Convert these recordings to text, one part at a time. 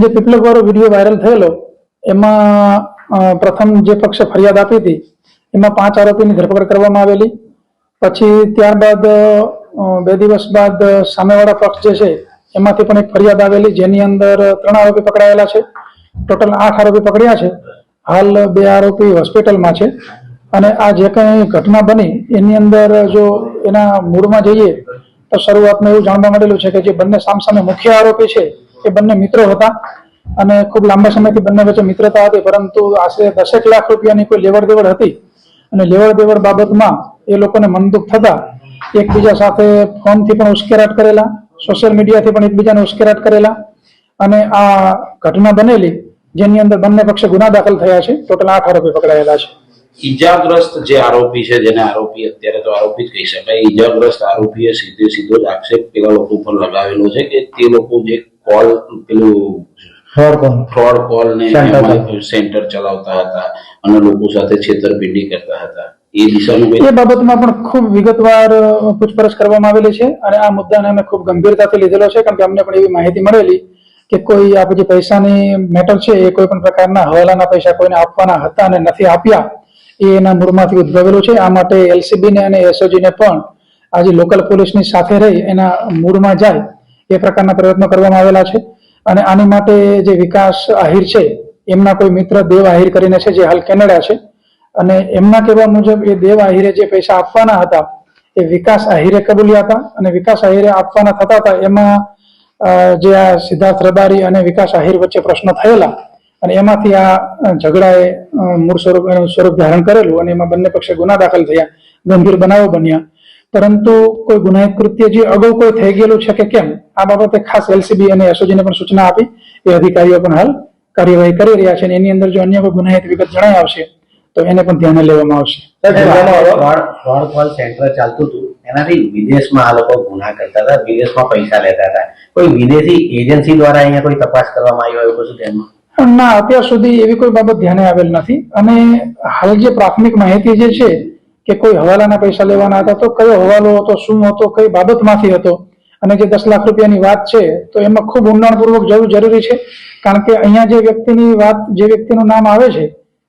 જે પીપલક વાળો video viral થયેલો, એમાં પ્રથમ જે પક્ષે ફરિયાદ આપી હતી, એમાં પાંચ આરોપીની ધરપકડ કરવામાં આવેલી. પછી ત્યારબાદ બે દિવસ બાદ સામેવાળા પક્ષ જે છે, એમાંથી પણ એક ફરિયાદ આવેલી, જેની અંદર ત્રણ આરોપી પકડાયેલા છે. ટોટલ આઠ આરોપી પકડ્યા છે. હાલ બે આરોપી હોસ્પિટલમાં છે. અને આ જે કંઈ ઘટના બની, એની અંદર જો એના મૂળમાં જઈએ, તો શરૂઆતમાં એવું જાણવા મળેલું છે કે જે બંને સામસામે મુખ્ય આરોપી છે એ બંને મિત્રો હતા અને ખૂબ લાંબા સમયથી બંને વચ્ચે મિત્રતા હતી, પરંતુ આશરે દસેક લાખ રૂપિયાની કોઈ લેવડ દેવડ હતી અને લેવડ દેવડ બાબતમાં એ લોકોને મનદુખ થતા એકબીજા સાથે ફોનથી પણ ઉશ્કેરાટ કરેલા, સોશિયલ મીડિયાથી પણ એકબીજાને ઉશ્કેરાટ કરેલા અને આ ઘટના બનેલી, જેની અંદર બંને પક્ષે ગુના દાખલ થયા છે, ટોટલ આઠ આરોપી પકડાયેલા છે. ઈજાગ્રસ્ત જે આરોપી છે, જેને આરોપી અત્યારે તો આરોપી જ કહી શકાય, ઈજાગ્રસ્ત આરોપીએ સીધે સીધો જ આક્ષેપ પેલા લોકો ઉપર લગાવેલો છે કે તે લોકો જે કોલ પેલું ફ્રોડ કોલ ને સેન્ટર ચલાવતા હતા અને લોકો સાથે છેતરપિંડી કરતા હતા. એ બાબતમાં પણ ખૂબ વિગતવાર પૂછપરછ કરવામાં આવેલી છે અને આ મુદ્દાને અમે ખૂબ ગંભીરતાથી લીધેલો છે કારણ કે અમને પણ એવી માહિતી મળેલી કે કોઈ આ બધી પૈસાની મેટર છે એ કોઈ પણ પ્રકારના હવાલાના પૈસા કોઈને આપવાના હતા અને નથી આપ્યા એ એના મૂળમાંથી ઉદ્ભવેલું છે. આ માટે એલસીબી ને અને એસઓજી ને પણ આજે લોકલ પોલીસની સાથે રહી એના મૂળમાં જાય એ પ્રકારના પ્રયત્નો કરવામાં આવેલા છે. અને આની માટે જે વિકાસ આહિર છે, એમના કોઈ મિત્ર દેવ આહિર કરીને છે, જે હાલ કેનેડા છે. અને એમના કહેવા મુજબ એ દેવ આહિરે જે પૈસા આપવાના હતા, એ વિકાસ આહિરે કબૂલ્યા હતા. અને વિકાસ આહિરે આપવાના થતા હતા, એમાં જે આ સિદ્ધાર્થ રબારી અને વિકાસ આહિર વચ્ચે પ્રશ્નો થયેલા. અને એમાંથી આ ઝઘડાએ મૂળ સ્વરૂપ સ્વરૂપ ધારણ કરેલું. અને એમાં બંને પક્ષે ગુના દાખલ થયા, ગંભીર બનાવો બન્યા. પરંતુ કોઈ ગુનાહિત કૃત્ય જે અગાઉ કોઈ થઈ ગયેલું છે કે કેમ આ બાબતે ખાસ એલસીબી અને એસઓજીને પણ સૂચના આપી. એ અધિકારીઓ પણ હાલ કાર્યવાહી કરી રહ્યા છે અને એની અંદર જો અન્ય કોઈ ગુનાહિત વિગત જણાય આવશે તો એને પણ ધ્યાને લેવામાં આવશે. ફ્રોડ ફ્રોડ કોલ સેન્ટર ચાલતું હતું. એનાથી વિદેશમાં આ લોકો ગુના કરતા હતા વિદેશમાં પૈસા લેતા હતા. કોઈ વિદેશી એજન્સી દ્વારા અહીંયા કોઈ તપાસ કરવામાં આવ્યો એવું કશું તેમાં ના અત્યાર સુધી એવી કોઈ બાબત ધ્યાને આવેલ નથી. અને હાલ જે પ્રાથમિક માહિતી જે છે કે કોઈ હવાલાના પૈસા લેવાના હતા, તો કયો હવાલો હતો, શું હતો, કઈ બાબતમાંથી હતો? અને જે દસ લાખ રૂપિયાની વાત છે, તો એમાં ખૂબ ઊંડાણપૂર્વક જવું જરૂરી છે. કારણ કે અહીંયા જે વ્યક્તિની વાત, જે વ્યક્તિનું નામ આવે છે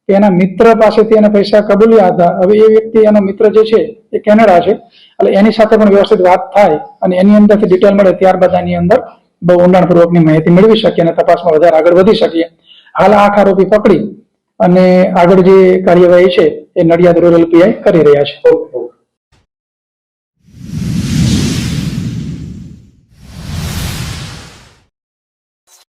એના મિત્ર પાસેથી એને પૈસા કબૂલ્યા હતા. હવે એ વ્યક્તિ, એનો મિત્ર જે છે, એ કેનેડા છે. એટલે એની સાથે પણ વ્યવસ્થિત વાત થાય અને એની અંદરથી ડિટેલ મળે, ત્યારબાદ આની અંદર બહુ ઊંડાણપૂર્વકની માહિતી મેળવી શકીએ અને તપાસમાં વધારે આગળ વધી શકીએ. હાલ આઠ આરોપી પકડી અને આગળ જે કાર્યવાહી છે એ નડિયાદ રૂરલ પીઆઈ કરી રહ્યા છે.